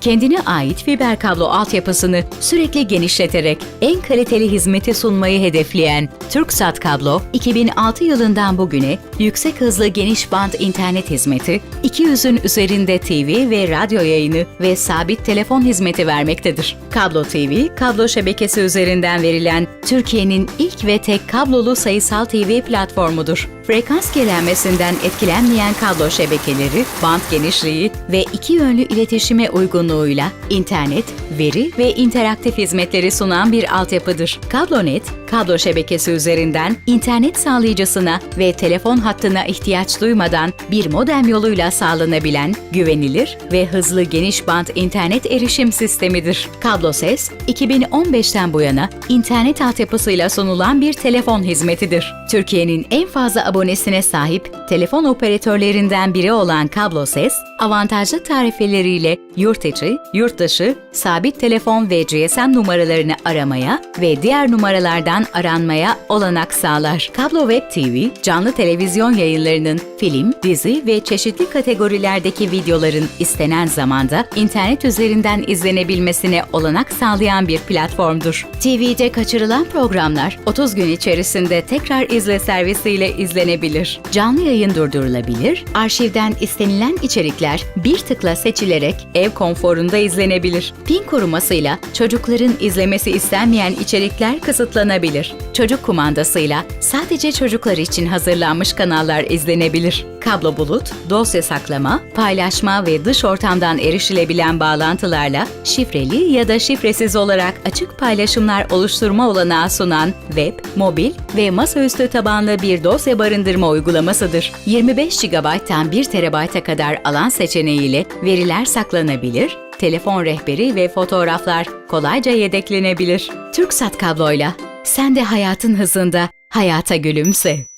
kendine ait fiber kablo altyapısını sürekli genişleterek en kaliteli hizmeti sunmayı hedefleyen TürkSat Kablo, 2006 yılından bugüne yüksek hızlı geniş band internet hizmeti, 200'ün üzerinde TV ve radyo yayını ve sabit telefon hizmeti vermektedir. Kablo TV, kablo şebekesi üzerinden verilen Türkiye'nin ilk ve tek kablolu sayısal TV platformudur. Frekans gelenmesinden etkilenmeyen kablo şebekeleri, band genişliği ve iki yönlü iletişime uygunluğuyla internet, veri ve interaktif hizmetleri sunan bir altyapıdır. Kablonet, kablo şebekesi üzerinden internet sağlayıcısına ve telefon hattına ihtiyaç duymadan bir modem yoluyla sağlanabilen güvenilir ve hızlı geniş band internet erişim sistemidir. Kablo-Ses, 2015'ten bu yana internet altyapısıyla sunulan bir telefon hizmetidir. Türkiye'nin en fazla abonesine sahip telefon operatörlerinden biri olan Kablo-Ses, avantajlı tarifeleriyle yurt içi, yurt dışı, sabit telefon ve GSM numaralarını aramaya ve diğer numaralardan aranmaya olanak sağlar. Kablo Web TV, canlı televizyon yayınlarının film, dizi ve çeşitli kategorilerdeki videoların istenen zamanda internet üzerinden izlenebilmesine olanak sağlayan bir platformdur. TV'de kaçırılan programlar 30 gün içerisinde tekrar izle servisiyle izlenebilir. Canlı yayın durdurulabilir, arşivden istenilen içerikler bir tıkla seçilerek ev konforunda izlenebilir. Pin korumasıyla çocukların izlemesi istenmeyen içerikler kısıtlanabilir. Çocuk kumandasıyla sadece çocuklar için hazırlanmış kanallar izlenebilir. Kablo bulut, dosya saklama, paylaşma ve dış ortamdan erişilebilen bağlantılarla şifreli ya da şifresiz olarak açık paylaşımlar oluşturma olanağı sunan web, mobil ve masaüstü tabanlı bir dosya barındırma uygulamasıdır. 25 GB'tan 1 TB'a kadar alan seçeneğiyle veriler saklanabilir, telefon rehberi ve fotoğraflar kolayca yedeklenebilir. TürkSat kabloyla sen de hayatın hızında hayata gülümse.